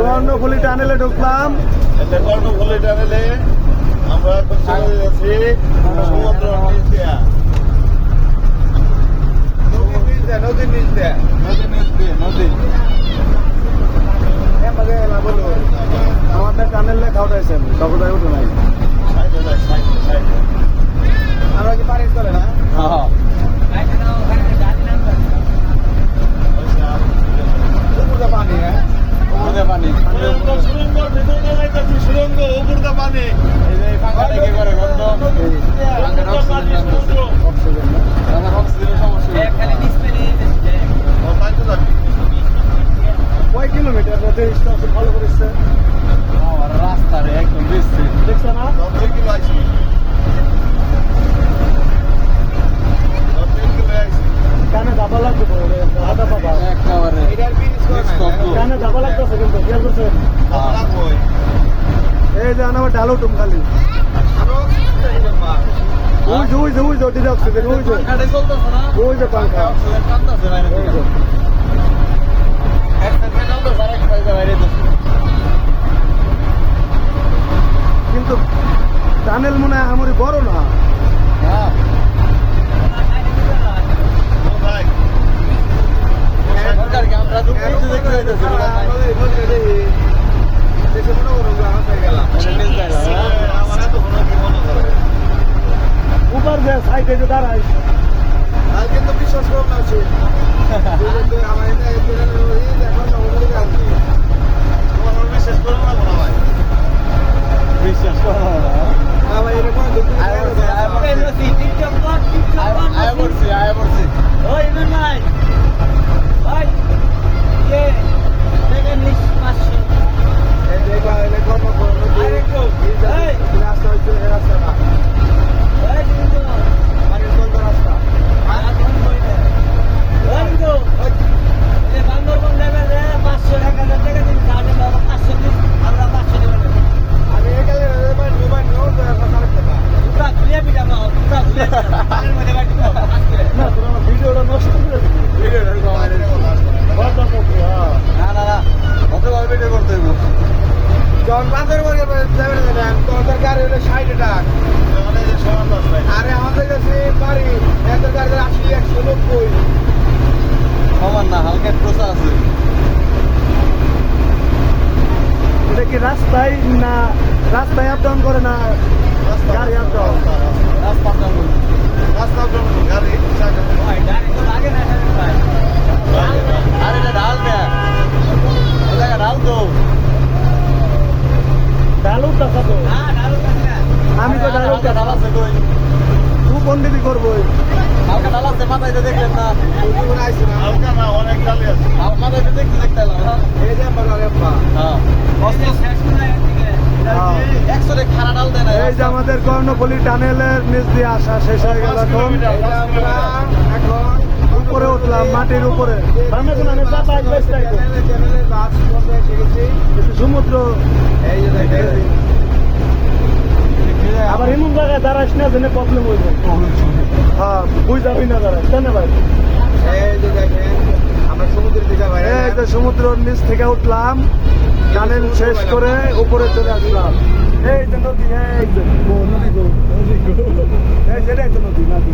কর্ণফুলি টানেলে ঢুকলাম। কর্ণফুলি টানেলে আমরা সমুদ্র নিচ দিয়া নদীর নিচ দিয়া নদীর নিচ দিয়া নদীর নিচ দিয়ে নদী আমাদের টানেল লেখা উঠাইছেন তখন উঠে নাই সাইডে যায় সাইডে সাইডে আমরা কি পানি চলে না হ্যাঁ উপরে পানি হ্যাঁ উপরে পানি সুরঙ্গ উপর দা পানি এই যে ফাঁকাটা কি করে এই যে আমার ডালো টুম খালি ওই যে ওই যে ওই যে ওটি অক্সিজেন ওই যে ওই যে পাঙ্খা কিন্তু টানেল মনে হয় আমারই বড় না উপর যে সাইডে যে দাঁড়াই কিন্তু বিশ্বাস না সে আমার বিশ্বাস করুন না মনে হয় বিশ্বাস করো আমার এরকম আয়া পড়ছি আয়া পড়ছি রাস্তা হচ্ছে এই রাস্তাটা পানির বন্ধ রাস্তা আমি এখানে মোবাইল নিয়েও তো এখন আরেকটা না না তোর আমার ভিডিওটা নষ্ট করে দিবি বড় মুখ হ্যাঁ না না না কত ভাবে ভিডিও করতে হইব যখন বাজার করে যাবেন তখন তার গাড়ি হলো ষাট টাকা আরে আমাদের কাছে বাড়ি এদের গাড়ি আশি একশো নব্বই। সমান না হালকা প্রসা আছে। এটা কি রাস্তায় না রাস্তায় আপ ডাউন করে না গাড়ি আপ ডাউন রাস্তা রাস্তা গাড়ি আরে এটা ঢাল দেয়া তো। ডালু টাকা তো। আমি তো ডালু তুই কোন দিদি করব? হালকা ঢাল আছে মাথায় দেখলেন না। হালকা না অনেক ঢালি আছে। মাথায় দেখতে দেখতে এলাম হ্যাঁ। এই যে আমার আরেব্বা হ্যাঁ। একশো রে খারা ডাল দেয় এই যে আমাদের কর্ণফুলি টানেলের নিচ দিয়ে আসা শেষ হয়ে গেল এখন। উপরে উঠলাম মাটির উপরে। এখন। সমুদ্র জায়গায় না জেনে প্রবলেম হইবে। হ্যাঁ বুঝ যাবি না তাই না ভাই? এই যে সমুদ্রের নিচ থেকে উঠলাম টানেল শেষ করে উপরে চলে আসলাম। এই যে নদী এই যে। নদী গো, নদী গো। এই যে নদী নদী।